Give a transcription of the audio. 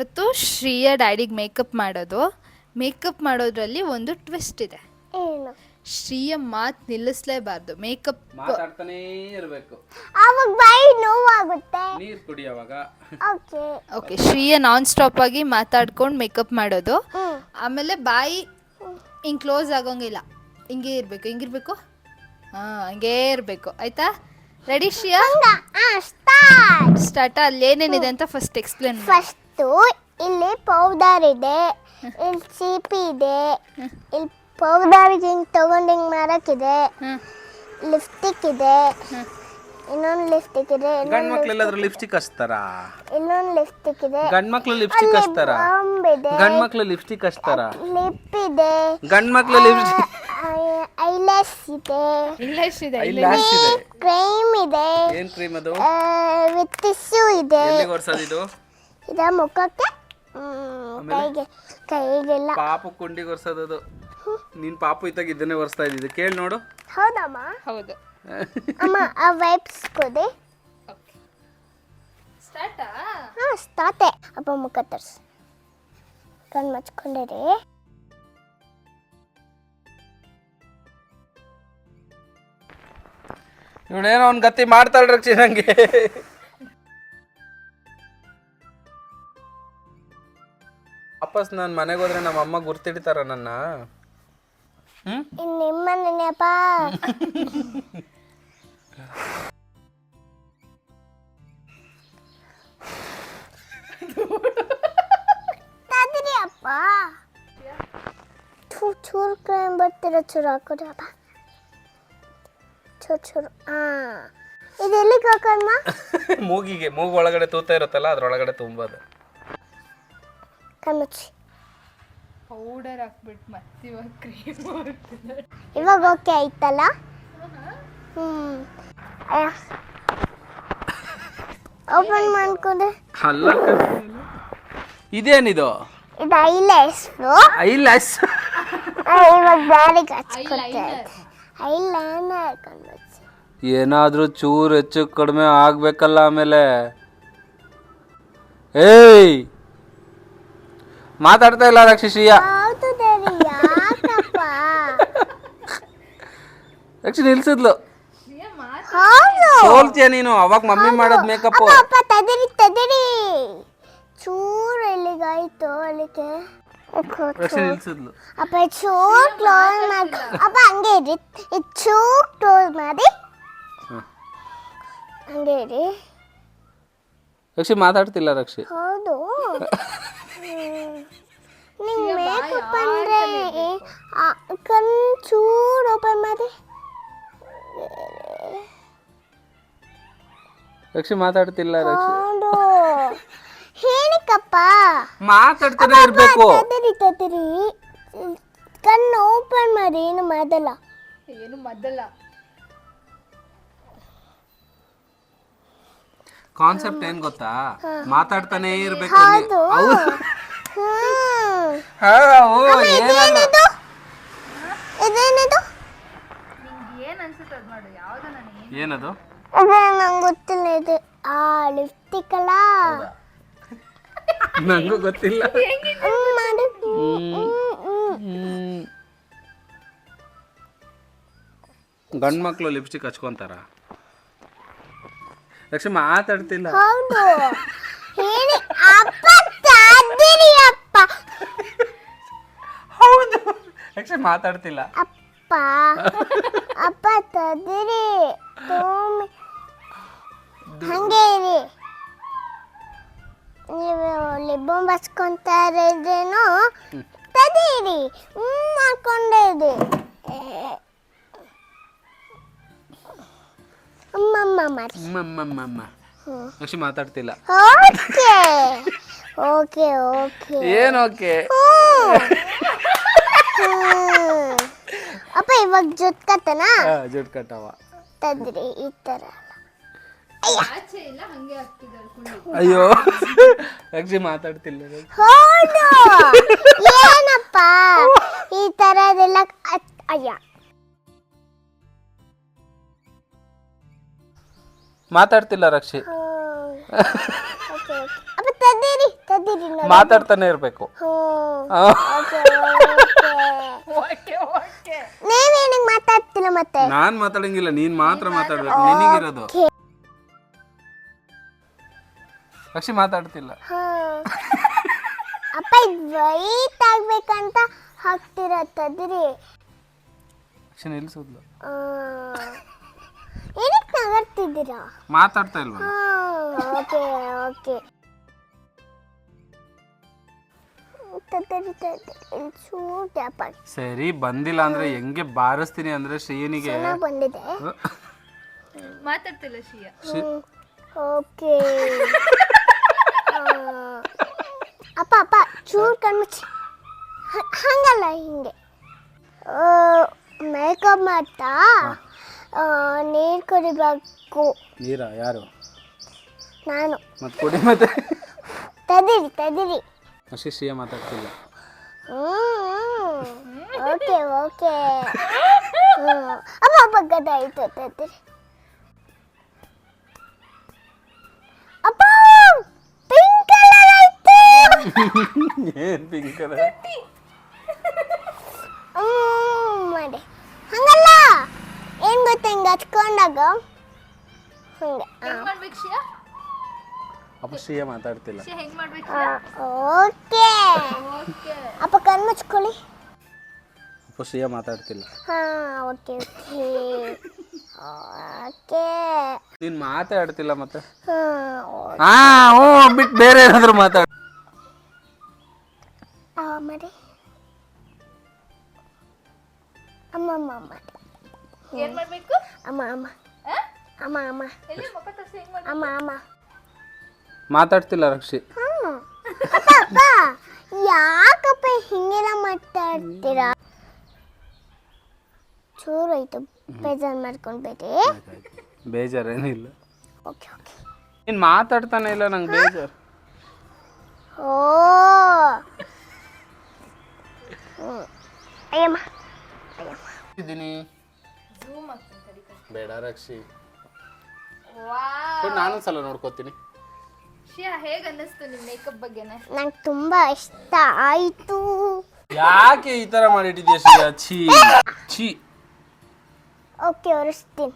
ಇವತ್ತು ಶ್ರೀಯ ಡ್ಯಾಡಿಗೆ ಮೇಕಪ್ ಮಾಡೋದು. ಮೇಕಪ್ ಮಾಡೋದ್ರಲ್ಲಿ ಒಂದು ಟ್ವಿಸ್ಟ್ ಇದೆ. ಏನು? ಶ್ರೀಯ ಮಾತು ನಿಲ್ಲಿಸ್ಲೇಬಾರ್ದು. ಮೇಕಪ್ ಮಾತಾಡ್ತಾನೇ ಇರಬೇಕು. ಅವಾಗ ಬಾಯಿ ನೋವಾಗುತ್ತೆ. ನೀರು ಕುಡಿ ಅವಾಗ. Okay. Okay Shriya non stop ಆಗಿ ಮಾತಾಡ್ಕೊಂಡು ಮೇಕಪ್ ಮಾಡೋದು. ಆಮೇಲೆ ಬಾಯಿ ಹಿಂಗೆ ಕ್ಲೋಸ್ ಆಗೋಂಗಿಲ್ಲ ಹಿಂಗೆ ಇರಬೇಕು ಹಿಂಗಿರ್ಬೇಕು ಹಾಂ ಹಂಗೇ ಇರಬೇಕು. ಆಯ್ತಾ? ರೆಡಿ ಶ್ರೀಯಾ? ಆ ಸ್ಟಾರ್ಟ್ ಸ್ಟಾರ್ಟ ಅಲ್ಲಿ ಏನೇನಿದೆ ಅಂತ ಫಸ್ಟ್ ಎಕ್ಸ್ಪ್ಲೇನ್ ಫಸ್ಟು ಇಲ್ಲಿ ಪೌಡರ್ ಇದೆ ಇಲ್ಲಿ ಸಿಪಿ ಇದೆ ಇಲ್ಲಿ ಪೌಡರ್ ಹಿಂಗ್ ತಗೊಂಡು ಹಿಂಗ್ ಮಾರಕ್ಕಿದೆ. ಲಿಪ್ಸ್ಟಿಕ್ ಇದೆ. ಇನ್ನೊಂದು ಲಿಪ್ಸ್ಟಿಕ್ ಇದೆ ಗಂಡ್ ಇನ್ನೊಂದು ಮಕ್ಳೆಲ್ಲಾದ್ರೂ ಲಿಪ್ಸ್ಟಿಕ್ ಹಚ್ತಾರ? ಇನ್ನೊಂದು ಲಿಪ್ಸ್ಟಿಕ್ ಇದೆ. ಗಂಡ್ ಮಕ್ಳು ಲಿಪ್ಸ್ಟಿಕ್ ಹಚ್ತಾರ? ಬಾಂಬ್ ಇದೆ. ಗಂಡ್ ಮಕ್ಳು ಲಿಪ್ಸ್ಟಿಕ್ ಹಚ್ತಾರ? ಲಿಪ್ ಇದೆ. ಗಂಡ್ ಮಕ್ಳು ಲಿಪ್ಸ್ಟಿಕ್ ಐಲೆಸ್ ಇದೆ ಇದೆ ಕ್ರೀಮ್ ಇದೆ? ಏನ್ ಕ್ರೀಮ್ ಅದು? ವಿತ್ ಟಿಶ್ಯೂ ಇದೆ. ಎಲ್ಲಿಗೆ ಒರ್ಸೋದು ಇದು? ಇದ ಮುಖಕ್ಕೆ? ಕೈಗೆ ಕೈಗೆಲ್ಲ. ಪಾಪು ಕುಂಡಿ ಒರ್ಸೋದು ಅದು. ನಿನ್ ಪಾಪು ಇತ್ತಾಗ ಇದನ್ನೇ ಒರ್ಸ್ತಾ ಇದ್ದಿದ್ದು. ಕೇಳಿ ನೋಡು. ಹೌದಮ್ಮ? ಹೌದು. ಅಮ್ಮ ಆ ವೈಪ್ಸ್ ಕೊಡಿ. ಸ್ಟಾರ್ಟಾ? ಹಾ ಸ್ಟಾರ್ಟ್ ಅಪ್ಪ ಮುಖ ತರ್ಸಿ. ಕಣ್ಣು ಮಚ್ಕೊಂಡಿರಿ. ಇವಳೇನೋ ಒಂದ್ ಗತಿ ಮಾಡ್ತಾಳ್ರಿ ರಕ್ಷಿ ನಂಗೆ ವಾಪಸ್ ನಾನು ಮನೆಗೆ ಹೋದ್ರೆ ನಮ್ಮ ಅಮ್ಮ ಗುರ್ತಿಡ್ತಾರ ನನ್ನ ಹ್ಮ್ ಇನ್ನು ನಿಮ್ಮ ನೆನಪ ತದ್ರಿ ಅಪ್ಪ ಥು, ಚೂರು ಕ್ರೈಮ್ ಬರ್ತಿರ ಚೂರು ಹಾಕೊಡಿ ಅಪ್ಪ ಚೂರು ಚೂರು ಹಾ. ಇದು ಎಲ್ಲಿಗೆ ಮೂಗಿಗೆ ಮೂಗು ಒಳಗಡೆ ತೂತ ಇರುತ್ತಲ್ಲ ಅದ್ರೊಳಗಡೆ ತುಂಬೋದು. ಕಣ್ಣುಚ್ಚಿ ಪೌಡರ್ ಹಾಕ್ಬಿಟ್ಟು ಮತ್ತೆ ಇವಾಗ ಕ್ರೀಮ್ ಇವಾಗ ಓಕೆ ಆಯ್ತಲ್ಲ? ಹ್ಮ್. ಓಪನ್ ಮಾಡ್ಕೊಂಡೆ. ಅಲ್ಲ ಇದೇನಿದು? ಇದು ಐಲೆಸ್ ಐ ಲ್ಯಾಶ್ ಇವಾಗ ಬ್ಯಾರಿಗೆ ಹಚ್ಕೊಡ್ತಾ ಐಲೈನರ್ ಕಣ್ಣುಚ್ಚಿ ಏನಾದ್ರೂ ಚೂರು ಹೆಚ್ಚು ಕಡಿಮೆ ಆಗ್ಬೇಕಲ್ಲ ಆಮೇಲೆ. ಏಯ್! ಮಾತಾಡ್ತಾ ಇಲ್ಲ ರಕ್ಷಿಸಿಯ ಹೌದು ದೇವಿ ಯಾಕಪ್ಪ? ರಕ್ಷಿ ನಿಲ್ಸಿದ್ಲು. ಹೌದು. ಸೋಲ್ತಿಯ ನೀನು? ಅವಾಗ ಮಮ್ಮಿ ಮಾಡೋದ್ ಮೇಕಪ್ ಅಪ್ಪ ಅಪ್ಪ ತದಿರಿ ತದಿರಿ ಚೂರು ಎಲ್ಲಿಗಾಯ್ತು ಅಲ್ಲಿಗೆ? ಯಾಕೋ ರಕ್ಷಿ ನಿಲ್ಸಿದ್ಲು. ಅಪ್ಪ ಚೂರು ಕ್ಲೋಸ್ ಮಾಡಿ. ಅಪ್ಪ ಹಂಗೆ ಇರಿ. ಇದು ಚೂರು ಕ್ಲೋಸ್ ಮಾಡಿ. ಹ್ಮ್. ಹಂಗೆ ರೀ ರಕ್ಷಿ ಮಾತಾಡ್ತಿಲ್ಲ ರಕ್ಷಿ. ಹೌದು. ನಿಂಗೆ ಮೇಕಪ್ ಅಂದರೆ ಕಣ್ ಚೂರು ಓಪನ್ ಮಾಡಿ. ರಕ್ಷಿ ಮಾತಾಡ್ತಿಲ್ಲ ರಕ್ಷಿ. ಹೌದು. ಹೇಳಿಕಪ್ಪ ಮಾತಾಡ್ತಾನೆ ಇರ್ಬೇಕು. ತದಿರಿ ತದಿರಿ ಕಣ್ಣು ಓಪನ್ ಮಾಡಿ ಏನು ಮಾಡಲ್ಲ ಏನು ಮೊದಲ ಕಾನ್ಸೆಪ್ಟ್ ಏನ್ ಗೊತ್ತಾ? ಮಾತಾಡ್ತಾನೆ ಇರ್ಬೇಕು. ಹೌದು ಹೌದು. ಹಾ, ಓ, ಏನಲ್ಲ. ಇದೇನಿದು? ಇದೇನಿದು? ನಿಂಗೆ ಏನು ಅನ್ಸುತ್ತೆ ಅದು ಮಾಡು ಯಾವುದೋ ನಾನು ಏನದು? ನಂಗೆ ಗೊತ್ತಿಲ್ಲ ಇದು. ಆ ಲಿಪ್ಸ್ಟಿಕ್ ಅಲ್ಲ? ನಂಗೂ ಗೊತ್ತಿಲ್ಲ. ಹ್ಮ್, ಮಾಡು. ಹ್ಮ್, ಹ್ಮ್. ಗಂಡ್ ಮಕ್ಳು ಲಿಪ್ಸ್ಟಿಕ್ ಹಚ್ಕೊಂತಾರ? ಲಕ್ಷ್ಮಿ ಮಾತಾಡ್ತಿಲ್ಲ. ಹೌದು. ಹೇಳಿ ಅಪ್ಪ ತದಿರಿ ಅಪ್ಪ. ಹೌದು. ಲಕ್ಷ್ಮಿ ಮಾತಾಡ್ತಿಲ್ಲ. ಅಪ್ಪ ಅಪ್ಪ ತದಿರಿ. ತೋಮಿ. ಹಂಗೆ ಇರಿ. ನೀವು ಲಿಬ್ಬನ್ ಬಸ್ಕೊಂತಾ ಇರೋದೇನೋ ತದೀರಿ. ಮಾಡಿ ಅಮ್ಮಮ್ಮಮ್ಮಮ್ಮ. ಲಕ್ಷ್ಮಿ ಮಾತಾಡ್ತಿಲ್ಲ. ಓಕೆ. Okay okay. ಏನ್ ಓಕೆ? ಅಪ್ಪ ಇವಾಗ ಜೊತ್ಕತ್ತನ ಜುಟ್ ಕಟ್ಟವ ತಂದ್ರಿ ಈ ತರ. ಆಚೆ ಇಲ್ಲ ಹಂಗೆ ಆಗ್ತಿದ್ದಾರೆ ಕುಳ್ಳಿ ಅಯ್ಯೋ. ಲಕ್ಷ್ಮಿ ಮಾತಾಡ್ತಿಲ್ಲ. ಹೌದು ಏನಪ್ಪ? ಈ ತರದೆಲ್ಲ ಅತ್- ಅಯ್ಯ. ಮಾತಾಡ್ತಿಲ್ಲ ರಕ್ಷಿ. ಮಾತಾಡ್ತಾನೆ ಇರ್ಬೇಕು. ನಾನ್ ಮಾತಾಡಂಗಿಲ್ಲ ನೀನ್ ಮಾತ್ರ ಮಾತಾಡ್ಬೇಕು ನಿನಗಿರೋದು. ರಕ್ಷಿ ಮಾತಾಡ್ತಿಲ್ಲ. ಹಾ. ಅಪ್ಪ ಇದು ವೈಟ್ ಆಗ್ಬೇಕಂತ ಹಾಕ್ತಿರ ತದ್ರಿ ಅಕ್ಷಿ ನಿಲ್ಸೋದ್ಲು ನಗರ್ತಿದ್ದೀರಾ ಮಾತಾಡ್ತಾ ಇಲ್ವಾ? Okay okay. ಚೂರು ಗ್ಯಾಪ್ ಆಗಿ ಸರಿ ಬಂದಿಲ್ಲ ಅಂದ್ರೆ ಹೆಂಗೆ ಬಾರಿಸ್ತೀನಿ ಅಂದ್ರೆ ಶ್ರೀನಿಗೆ? ಚೆನ್ನಾಗಿ ಬಂದಿದೆ. ಮಾತಾಡ್ತಿಲ್ಲ ಶ್ರೀಯಾ. ಓಕೆ. ಅಪ್ಪ ಅಪ್ಪ ಚೂರು ಕಣ್ಮುಚ್ಚಿ ಹಂಗಲ್ಲ ಹಿಂಗೆ. ಮೇಕಪ್ ಮಾಡ್ತಾ? ನೀರು ಕುಡಿಬೇಕು. ನೀರಾ? ಯಾರು? ನಾನು. ಮತ್ತೆ ಕುಡಿ ಮತ್ತೆ. ತದಿರಿ ತದಿರಿ ಅಕ್ಷಿ ಶ್ರೀಯ ಮಾತಾಡ್ತಿಲ್ಲ. Okay okay. ಗದ ಆಯ್ತು ತದಿರಿ ಅಪ್ಪ ಪಿಂಕ್ ಕಲರ್ ಆಯ್ತು. ಏನ್ ಪಿಂಕ್ ಕಲರ್ ಹ್ಮ್, ಮಾಡಿ ಹಂಗಲ್ಲ ಏನ್ ಗೊತ್ತ ಹಿಂಗ ಹಚ್ಕೊಂಡಾಗ ಹಂಗೆ ಅಪ್ಪ ಶ್ರೀಯ ಮಾತಾಡ್ತಿಲ್ಲ. ಶ್ರೀಯಾ ಹೆಂಗ್ ಮಾಡ್ಬೇಕು ಓಕೆ. ಓಕೆ. ಅಪ್ಪ ಕಣ್ಣು ಮುಚ್ಕೊಳ್ಳಿ. ಅಪ್ಪ ಶ್ರೀಯ ಮಾತಾಡ್ತಿಲ್ಲ. ಹಾ ಓಕೆ ಓಕೆ. ಓಕೆ. ನೀನ್ ಮಾತಾಡ್ತಿಲ್ಲ ಮತ್ತೆ? ಹಾ ಓ ಹ್ಞೂ ಬಿಟ್ಟು ಬೇರೆ ಏನಾದ್ರು ಮಾತಾಡ ಆ, ಮಾಡಿ ಅಮ್ಮ ಅಮ್ಮ ಅಮ್ಮ ಏನ್ ಮಾಡ್ಬೇಕು? ಅಮ್ಮ ಅಮ್ಮ? ಅಮ್ಮ ಅಮ್ಮ. ಎಲ್ಲಿ ಮುಖ ತೋರ್ಸಿ ಹೆಂಗ್ ಮಾಡ್ಬೇಕು? ಅಮ್ಮ ಅಮ್ಮ. ಮಾತಾಡ್ತಿಲ್ಲ ರಕ್ಷಿ. ಹ್ಮ್. ಅಪ್ಪ ಅಪ್ಪ. ಯಾಕಪ್ಪ ಹಿಂಗೆಲ್ಲ ಮಾತಾಡ್ತೀರಾ? ಚೂರು ಆಯ್ತು ಬೇಜಾರು ಮಾಡ್ಕೊಂಡ್ಬೇಡಿ ಬೇಜಾರೇನಿಲ್ಲ ಓಕೆ ಓಕೆ. ನೀನು ಮಾತಾಡ್ತಾನೆ ಇಲ್ಲ ನಂಗೆ ಬೇಜಾರು. ಓ. ಹ್ಮ್. ಅಯ್ಯಮ್ಮ ಅಯ್ಯಮ್ಮ. ಇದ್ದೀನಿ. ಬೇಡ ರಕ್ಷಿ. ವಾವ್. ನಾನು ಸಲ ನೋಡ್ಕೋತೀನಿ. ಶ್ರೀಯಾ ಹೇಗ್ ಅನ್ನಿಸ್ತು ನಿಮ್ ಮೇಕಪ್ ಬಗ್ಗೆನೆ? ನಂಗೆ ತುಂಬಾ ಇಷ್ಟ ಆಯಿತು. ಯಾಕೆ ಈ ತರ ಮಾಡಿಟ್ಟಿದ್ಯಾ ಶ್ರೀಯಾ ಛೀ ಛೀ. ಓಕೆ ಒರೆಸ್ತೀನಿ.